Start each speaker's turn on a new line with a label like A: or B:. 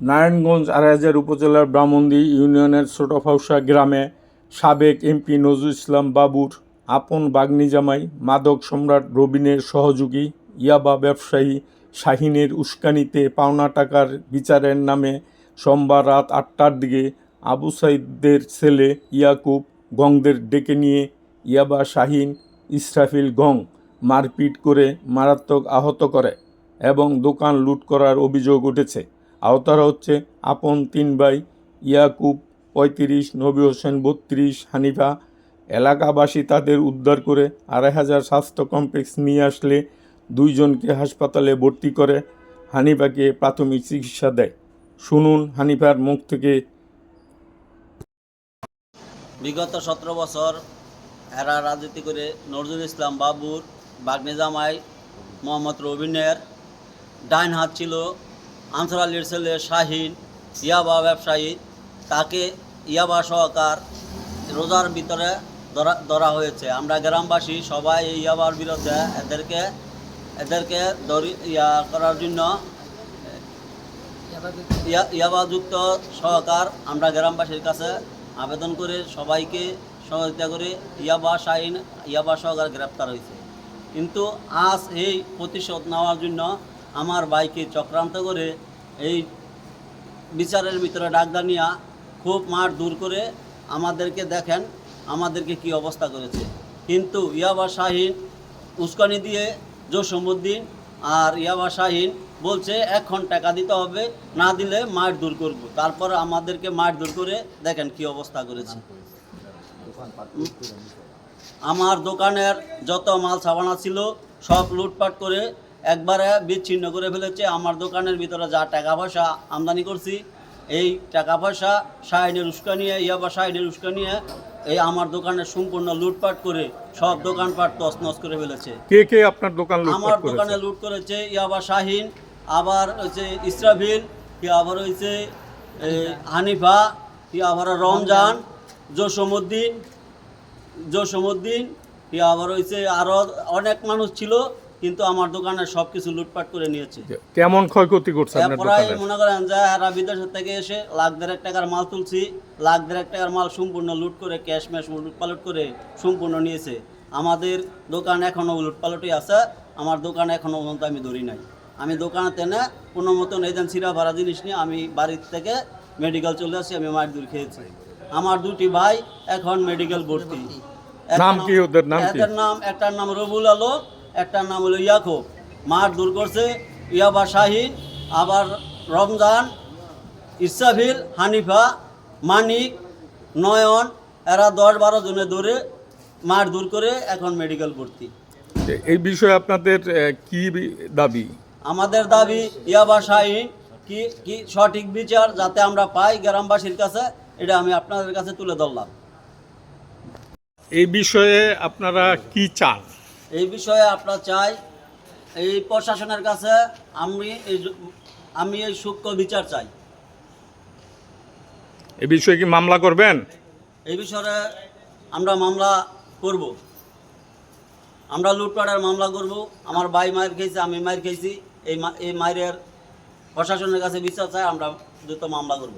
A: নারায়ণগঞ্জ আড়াইহাজার উপজেলার ব্রাহ্মণদী ইউনিয়নের ছোটফাউসা গ্রামে সাবেক এমপি নজরুল ইসলাম বাবুর আপন বাগ্নি জামাই মাদক সম্রাট রবিনের সহযোগী ইয়াবা ব্যবসায়ী শাহিনের উস্কানিতে পাওনা টাকার বিচারের নামে সোমবার রাত আটটার দিকে আবু সাইদদের ছেলে ইয়াকুব গংদের ডেকে নিয়ে ইয়াবা শাহিন ইসরাফিল গং মারপিট করে মারাত্মক আহত করে এবং দোকান লুট করার অভিযোগ উঠেছে। আহতরা হচ্ছে আপন তিন ভাই, ইয়াকুব পঁয়ত্রিশ, নবী হোসেন বত্রিশ, হানিফা। এলাকাবাসী তাদের উদ্ধার করে আড়াই হাজার স্বাস্থ্য কমপ্লেক্স নিয়ে আসলে দুইজনকে হাসপাতালে ভর্তি করে হানিফাকে প্রাথমিক চিকিৎসা দেয়। শুনুন হানিফার মুখ থেকে।
B: বিগত সতেরো বছর এরা রাজনীতি করে নজরুল ইসলাম বাবুর, বাগনে জামাই, মোহাম্মদ রবিনের ডাইন হাত ছিল আনসার আলীর ছেলে শাহিন, ইয়াবা ব্যবসায়ী, তাকে ইয়াবা সহকার রোজার ভিতরে ধরা ধরা হয়েছে। আমরা গ্রামবাসী সবাই এই ইয়াবার বিরুদ্ধে এদেরকে এদেরকে ধরি, ইয়া করার জন্য, ইয়া- ইয়াবাযুক্ত সহকার আমরা গ্রামবাসীর কাছে আবেদন করে সবাইকে সহযোগিতা করে ইয়াবা শাহিন, ইয়াবা সহকার গ্রেপ্তার হয়েছে। কিন্তু আজ এই প্রতিশোধ নেওয়ার জন্য আমার বাইকে চক্রান্ত করে এই বিচারের ভিতরে ডাকদা নিয়া খুব মার দূর করে আমাদেরকে দেখেন, আমাদেরকে কি অবস্থা করেছে। কিন্তু ইয়াবা শাহিন উস্কানি দিয়ে জসিমুদ্দিন আর ইয়াবা শাহিন বলছে এখন টাকা দিতে হবে, না দিলে মার দূর করব। তারপর আমাদেরকে মার দূর করে দেখেন কি অবস্থা করেছে। আমার দোকানের যত মাল সাবানা ছিল, সব লুটপাট করে একবারে বিচ্ছিন্ন করে ফেলেছে। আমার দোকানের ভিতরে যা টাকা পয়সা আমদানি করছি এই টাকা পয়সা শাহিনের উস্কা নিয়ে ইয়াবা শাহিনের উস্কা নিয়ে এই আমার দোকানের সম্পূর্ণ লুটপাট করে সব দোকানপাট তছনছ করে ফেলেছে।
A: কে কে আপনার দোকান
B: আমার দোকানে লুট করেছে ইয়াবা শাহিন আবার হচ্ছে ইসরাফিল কি আবার হয়েছে হানিফা কি আবার রমজান জসিমুদ্দিন জসিমুদ্দিন কি আবার হয়েছে আরও অনেক মানুষ ছিল। কিন্তু আমার দোকানে সব কিছু লুটপাট করে নিয়েছে।
A: কেমন ক্ষয়ক্ষতি করছে আপনার
B: প্রায় মনে করেন যে এরা বিদেশের থেকে এসে লাখ দেড়েক টাকার মাল তুলছি লাখ দেড়েক টাকার মাল সম্পূর্ণ লুট করে ক্যাশ ম্যাশ লুটপালট করে সম্পূর্ণ নিয়েছে। আমাদের দোকান এখনও লুটপালটই আছে আমার দোকান এখনও পর্যন্ত আমি ধরি নাই। আমি দোকানে তেনে কোনো মতন এই দেন সিরা ভাড়া জিনিস নিয়ে আমি বাড়ির থেকে মেডিকেল চলে আসি আমি মায়ের দূর খেয়েছি। আমার দুটি ভাই এখন মেডিকেল ভর্তি।
A: নাম কি ওদের? নাম কি?
B: এদের নাম একটার নাম রবুল আলো একটার নাম হলো ইয়াকুব। মার দূর করছে ইয়াবা শাহিন আবার রমজান ইসাফিল হানিফা মানিক নয়ন এরা দশ বারো জনে ধরে মার দূর করে এখন মেডিকেল ভর্তি।
A: এই বিষয়ে আপনাদের কি দাবি?
B: আমাদের দাবি ইয়াবা শাহিন কি কি সঠিক বিচার যাতে আমরা পাই গ্রামবাসীর কাছে এটা আমি আপনাদের কাছে তুলে ধরলাম।
A: এই বিষয়ে আপনারা কি চান?
B: এই বিষয়ে আপনার চাই। এই প্রশাসনের কাছে আমি এই আমি এই সূক্ষ্ম বিচার চাই।
A: এই বিষয়ে কি মামলা করবেন?
B: এই বিষয়ে আমরা মামলা করব। আমরা লুটপাটের মামলা করব। আমার ভাই মায়ের খেয়েছে আমি মায়ের খেয়েছি। এই এই মায়ের প্রশাসনের কাছে বিচার চাই আমরা দ্রুত মামলা করব।